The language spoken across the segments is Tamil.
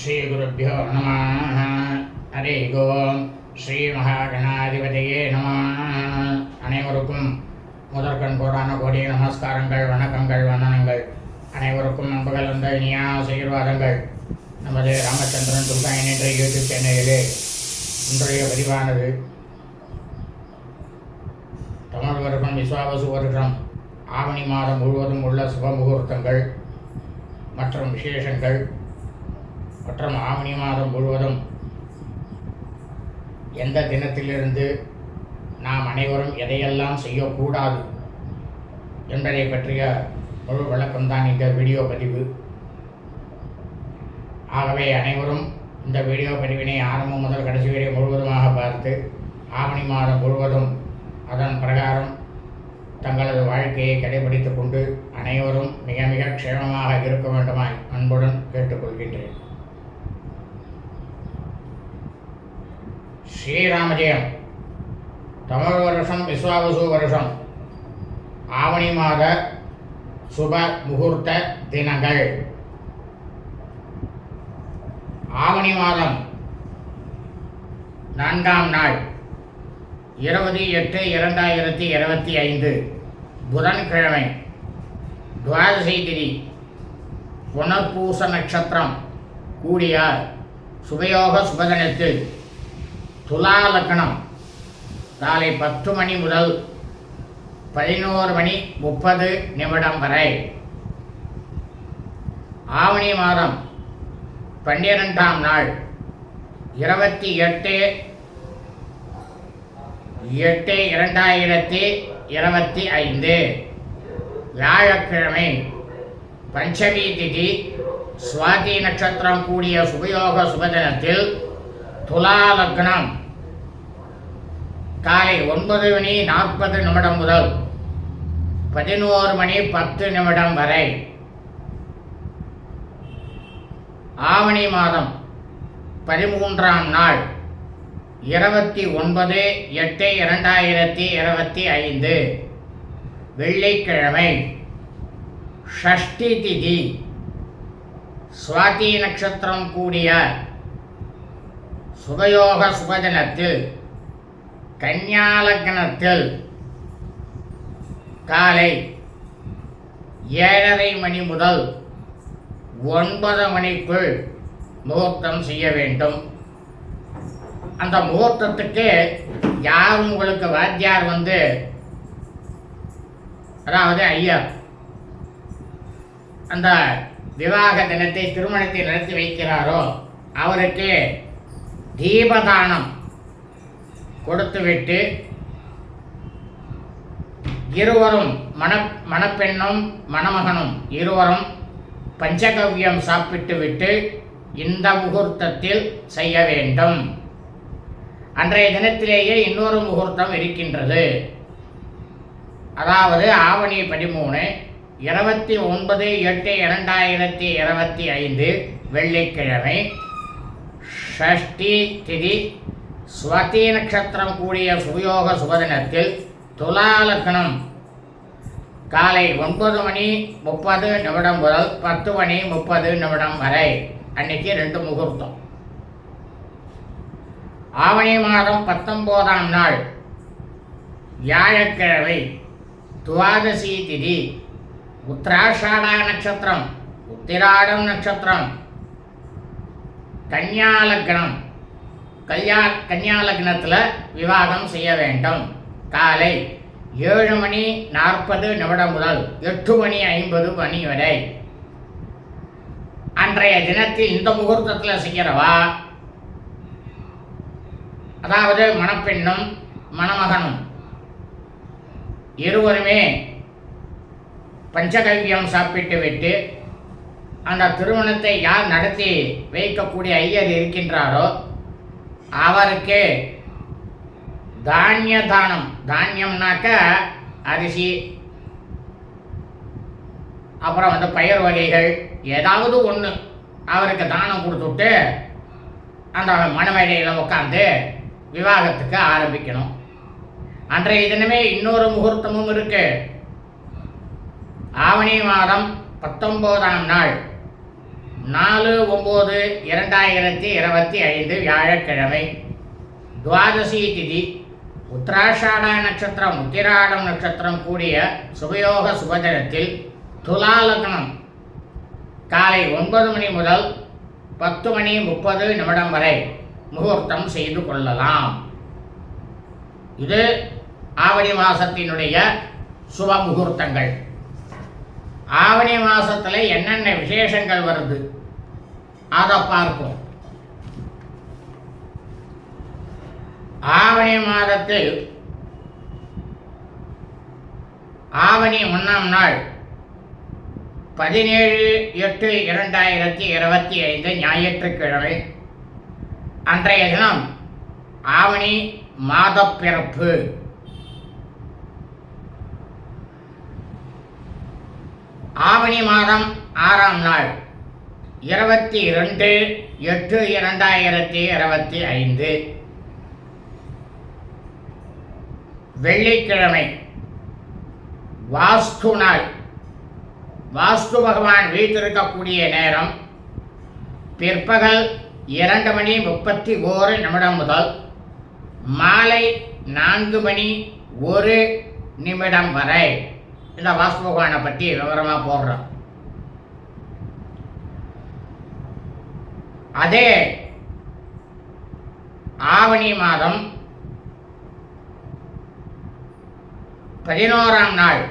ஸ்ரீகுருப்போ நம ஹரே ஓம் ஸ்ரீ மகாகணாதிபதியே நம. அனைவருக்கும் முதற்கண் கோடான கோடி நமஸ்காரங்கள் வணக்கங்கள் வந்தனங்கள். அனைவருக்கும் நம்புகள் வந்த இனிய ஆசீர்வாதங்கள். நமது ராமச்சந்திரன் துர்காயன் என்ற யூடியூப் சேனலிலே இன்றைய பதிவானது தமிழ் வருடம் விஸ்வாபசு வருடம் ஆவணி மாதம் முழுவதும் உள்ள சுப முகூர்த்தங்கள் மற்றும் விசேஷங்கள். மற்றும் ஆவணி மாதம் முழுவதும். எந்த தினத்திலிருந்து நாம் அனைவரும் எதையெல்லாம் செய்யக்கூடாது என்பதை பற்றிய முழு விளக்கம்தான் இந்த வீடியோ பதிவு. ஆகவே அனைவரும் இந்த வீடியோ பதிவினை ஆரம்பம் முதல் கடைசி வரை முழுவதுமாக பார்த்து ஆவணி மாதம் முழுவதும் அதன் பிரகாரம் தங்களது வாழ்க்கையை கடைபிடித்துக் கொண்டு அனைவரும் மிக மிக க்ஷேமமாக இருக்க வேண்டுமாய் அன்புடன் கேட்டுக்கொள்கின்றேன். ஸ்ரீராமஜெயம். தமிழ் வருஷம் விஸ்வாவசு வருஷம் ஆவணி மாத சுப முகூர்த்த தினங்கள். ஆவணி மாதம் நான்காம் நாள் இருபது எட்டு இரண்டாயிரத்தி இருபத்தி ஐந்து புதன்கிழமை துவாதசி திதி புனர்பூச நட்சத்திரம் கூடியார் சுபயோக சுபதனத்தில் துலா லக்னம் காலை பத்து மணி முதல் பதினோரு மணி முப்பது நிமிடம் வரை. ஆவணி மாதம் பன்னிரெண்டாம் நாள் இருபத்தி எட்டு எட்டு இரண்டாயிரத்தி இருபத்தி ஐந்து. வியாழக்கிழமை பஞ்சமி திதி சுவாதி நட்சத்திரம் கூடிய சுபயோக சுபதினத்தில் துலா லக்னம் காலை ஒன்பது மணி நாற்பது நிமிடம் முதல் பதினோரு மணி பத்து நிமிடம் வரை. ஆவணி மாதம் பதிமூன்றாம் நாள் இருபத்தி ஒன்பது எட்டு இரண்டாயிரத்தி இருபத்தி ஐந்து. வெள்ளிக்கிழமை ஷஷ்டி திதி. சுவாதி நட்சத்திரம் கூடிய சுபயோக சுபதினத்தில் கன்னியாலக்கணத்தில் காலை ஏழரை மணி முதல் ஒன்பது மணிக்குள் முகூர்த்தம் செய்ய வேண்டும். அந்த முகூர்த்தத்துக்கு யார் உங்களுக்கு வாத்தியார் வந்து அதாவது ஐயா அந்த விவாக தினத்தை திருமணத்தை நடத்தி வைக்கிறாரோ அவருக்கு தீபதானம் கொடுத்துவிட்டு இருவரும் மண மணப்பெண்ணும் மணமகனும் இருவரும் பஞ்சகவ்யம் சாப்பிட்டுவிட்டு இந்த முகூர்த்தத்தில் செய்ய வேண்டும். அன்றைய தினத்திலேயே இன்னொரு முகூர்த்தம் இருக்கின்றது. அதாவது ஆவணி பதிமூணு இருபத்தி ஒன்பது எட்டு இரண்டாயிரத்தி இருபத்தி ஐந்து வெள்ளிக்கிழமை. ஷஷ்டி திதி ஸ்வதி நட்சத்திரம் கூடிய சுயோக சுபதினத்தில் துலா லக்னம் காலை ஒன்பது மணி முப்பது நிமிடம் முதல் பத்து மணி முப்பது நிமிடம் வரை. அன்னைக்கு ரெண்டு முகூர்த்தம். ஆவணி மாதம் பத்தொம்போதாம் நாள். வியாழக்கிழமை துவாதசி திதி உத்திராஷாடா நட்சத்திரம் உத்திராடம் நட்சத்திரம் கன்யாலக்னம். கல்யா கன்யாலக்னத்தில் விவாகம் செய்ய வேண்டும். காலை ஏழு மணி நாற்பது நிமிடம் முதல் எட்டு மணி ஐம்பது மணி வரை. அன்றைய தினத்தில் இந்த முகூர்த்தத்தில் செய்கிறவா அதாவது மணப்பெண்ணும் மணமகனும் இருவருமே பஞ்சகவ்யம் சாப்பிட்டு விட்டு அந்த திருமணத்தை யார் நடத்தி வைக்கக்கூடிய ஐயர் இருக்கின்றாரோ அவருக்கு தானிய தானம். தானியம்னாக்க அரிசி அப்புறம் வந்து பயிர் வகைகள் ஏதாவது ஒன்று அவருக்கு தானம் கொடுத்துட்டு அந்த மணமேடையில் உட்காந்து விவாகத்துக்கு ஆரம்பிக்கணும். அன்றைய தினமே இன்னொரு முகூர்த்தமும் இருக்கு. ஆவணி மாதம் பத்தொம்போதாம் நாள். நாலு ஒம்பது இரண்டாயிரத்தி இருபத்தி ஐந்து வியாழக்கிழமை. துவாதசி திதி. உத்தராஷாட நட்சத்திரம் உத்திராடம் நட்சத்திரம் கூடிய சுபயோக சுபதினத்தில் துலா லக்னம் காலை ஒன்பது மணி முதல் பத்து மணி முப்பது நிமிடம் வரை முகூர்த்தம் செய்து கொள்ளலாம். இது ஆவணி மாதத்தினுடைய சுப முகூர்த்தங்கள். ஆவணி மாசத்துல என்னென்ன விசேஷங்கள் வருது? அதை பார்ப்போம். ஆவணி மாதத்தில் ஆவணி ஒன்றாம் நாள் பதினேழு எட்டு இரண்டாயிரத்தி இருபத்தி ஐந்து ஞாயிற்றுக்கிழமை. அன்றைய தினம் ஆவணி மாதப்பிறப்பு ஆவணி மாதம் ஆறாம் நாள் இருபத்தி ரெண்டு எட்டு இரண்டாயிரத்தி இருபத்தி ஐந்து. வெள்ளிக்கிழமை வாஸ்து நாள். வாஸ்து பகவான் வீட்டிருக்கக்கூடிய நேரம் பிற்பகல் இரண்டு மணி முப்பத்தி ஓரு நிமிடம் முதல் மாலை நான்கு மணி ஒரு நிமிடம் வரை. இந்த வாஸ்து பகவானை பற்றி விவரமாக போடுறோம். அதே ஆவணி மாதம் பதினோராம் நாள்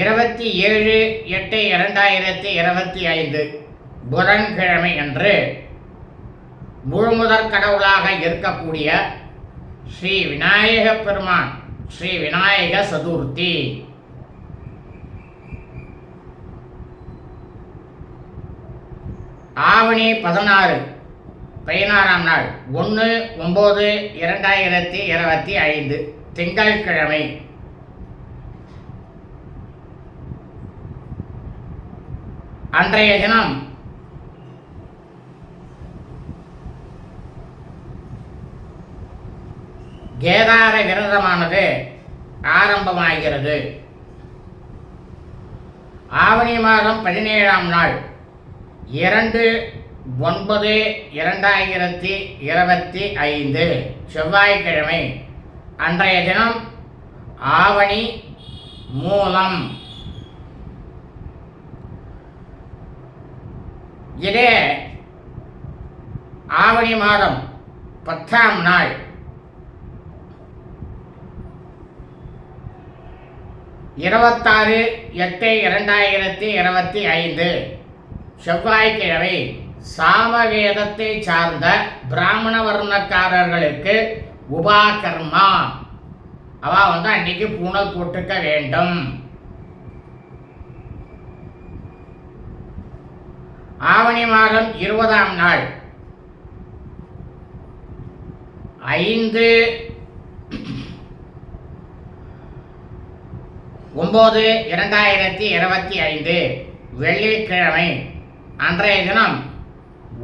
இருபத்தி ஏழு எட்டு இரண்டாயிரத்தி இருபத்தி ஐந்து புதன்கிழமை அன்று முழுமுதற் கடவுளாக இருக்கக்கூடிய ஸ்ரீ விநாயக பெருமான் ஸ்ரீ விநாயக சதுர்த்தி. ஆவணி பதினாறு பதினாறாம் நாள் ஒன்று ஒம்பது இரண்டாயிரத்தி இருபத்தி ஐந்து திங்கட்கிழமை. அன்றைய தினம் கேதார விரதமானது ஆரம்பமாகிறது. ஆவணி மாதம் பதினேழாம் நாள் இரண்டு ஒன்பது இரண்டாயிரத்தி இருபத்தி ஐந்து செவ்வாய்க்கிழமை அன்றைய தினம் ஆவணி மூலம். இதே ஆவணி மாதம் பத்தாம் நாள் இருபத்தாறு எட்டு இரண்டாயிரத்தி இருபத்தி ஐந்து. செவ்வாய்க்கிழமை சாமவேதத்தை சார்ந்த பிராமண வர்ணக்காரர்களுக்கு உபாகர்மா. அவ வந்து அன்னைக்கு பூணல் போட்டுக்க வேண்டும். ஆவணி மாதம் இருபதாம் நாள். ஐந்து ஒம்பது இரண்டாயிரத்தி இருபத்தி ஐந்து வெள்ளிக்கிழமை அன்றைய தினம்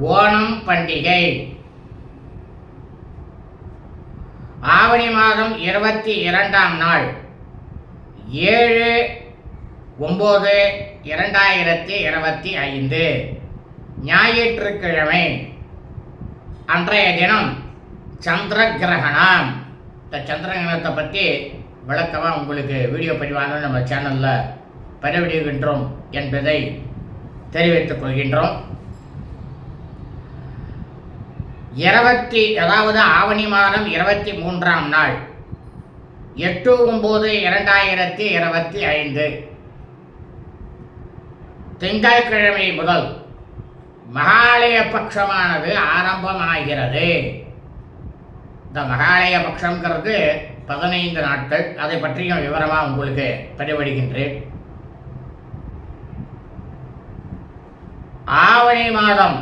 ஓணம் பண்டிகை. ஆவணி மாதம் இருபத்தி இரண்டாம் நாள் ஏழு ஒம்பது இரண்டாயிரத்தி இருபத்தி ஐந்து. ஞாயிற்றுக்கிழமை அன்றைய தினம் சந்திர கிரகணம். இந்த சந்திர கிரகணத்தை பற்றி விளக்கமாக உங்களுக்கு வீடியோ பதிவாக நம்ம சேனலில் பதிவிடுகின்றோம் என்பதை தெரிவித்துக் கொள்கின்றோம். இருபத்தி அதாவது ஆவணி மாதம் இருபத்தி மூன்றாம் நாள் எட்டு ஒம்பது இரண்டாயிரத்தி இருபத்தி ஐந்து. திங்கட்கிழமை முதல் மகாலய பட்சமானது ஆரம்பமாகிறது. இந்த மகாலய பட்சங்கிறது பதினைந்து நாட்கள். அதை பற்றியும் விவரமாக உங்களுக்கு பதிவடுகின்றேன் ஆவணி மாதம்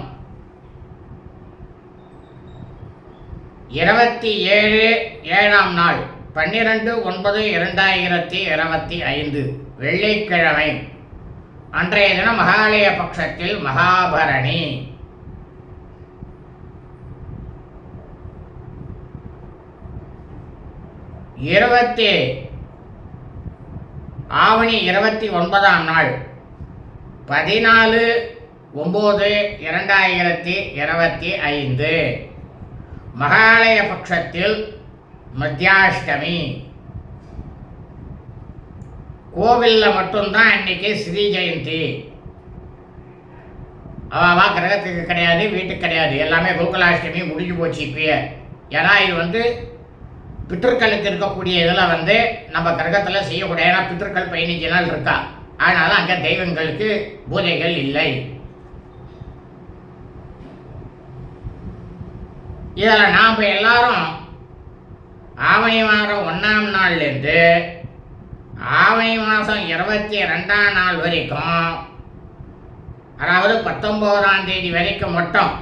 இருபத்தி ஏழு ஏழாம் நாள் பன்னிரெண்டு ஒன்பது இரண்டாயிரத்தி இருபத்தி ஐந்து வெள்ளிக்கிழமை அன்றைய தினம் மகாலய பட்சத்தில் மகாபரணி. இருபத்தி ஆவணி இருபத்தி ஒன்பதாம் நாள். பதினாலு ஒம்பது இரண்டாயிரத்தி இருபத்தி ஐந்து. மகாலய பட்சத்தில் மத்தியாஷ்டமி. கோவிலில் மட்டும்தான் இன்னைக்கு ஸ்ரீ ஜெயந்தி. அவாவா கிரகத்துக்கு கிடையாது வீட்டுக்கு கிடையாது. எல்லாமே கோகுலாஷ்டமி முடிஞ்சு போச்சு இப்பயே. ஏன்னா இது வந்து பித்தர்களுக்கு இருக்கக்கூடிய இதில் வந்து நம்ம கிரகத்தில் செய்யக்கூடிய ஏன்னா பித்தர்கள் பதினஞ்சு நாள் இருக்கா? ஆனாலும் அங்கே தெய்வங்களுக்கு பூஜைகள் இல்லை. இதில் நாம் எல்லாரும் ஆவணி மாதம் ஒன்றாம் நாள்லேருந்து ஆவணி மாதம் இருபத்தி ரெண்டாம் நாள் வரைக்கும் அதாவது பத்தொம்போதாம் தேதி வரைக்கும் மட்டும்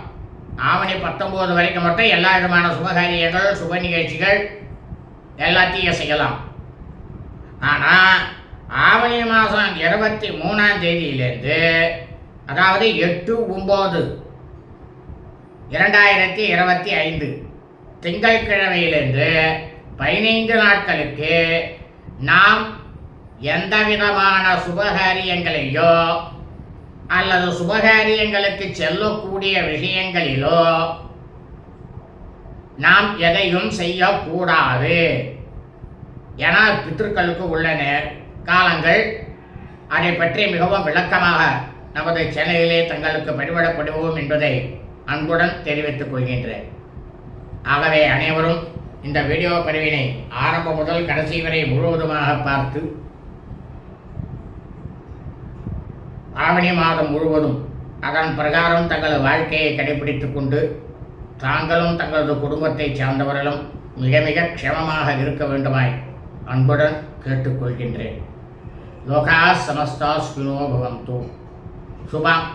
ஆவணி பத்தொம்போது வரைக்கும் மட்டும் எல்லா விதமான சுபகாரியங்கள் சுப நிகழ்ச்சிகள் எல்லாத்தையும் செய்யலாம். ஆனால் ஆவணி மாதம் இருபத்தி மூணாம் தேதியிலேருந்து அதாவது எட்டு ஒம்பது இரண்டாயிரத்தி இருபத்தி ஐந்து திங்கட்கிழமையிலிருந்து பதினைந்து நாட்களுக்கு நாம் எந்த விதமான சுபகாரியங்களையோ அல்லது சுபகாரியங்களுக்கு செல்லக்கூடிய விஷயங்களிலோ நாம் எதையும் செய்யக்கூடாது. ஏன்னா பித்ருக்களுக்கு உள்ள நே- காலங்கள் அதை பற்றி மிகவும் விளக்கமாக நமது சேனலிலே தங்களுக்கு பதிவிடப்படுவோம் என்பதை அன்புடன் தெரிவித்துக் கொள்கின்றேன். ஆகவே அனைவரும் இந்த வீடியோ பதிவினை ஆரம்பம் முதல் கடைசி வரை முழுவதுமாக பார்த்து ஆவணி மாதம் முழுவதும் அதன் பிரகாரம் தங்கள் வாழ்க்கையை கடைபிடித்துக் கொண்டு தாங்களும் தங்களது குடும்பத்தைச் சார்ந்தவர்களும் மிக மிக க்ஷமமாக இருக்க வேண்டுமாய் அன்புடன் கேட்டுக்கொள்கின்றேன். லோகா சமஸ்தா ஸ்பினோ பவந்து. சுபம்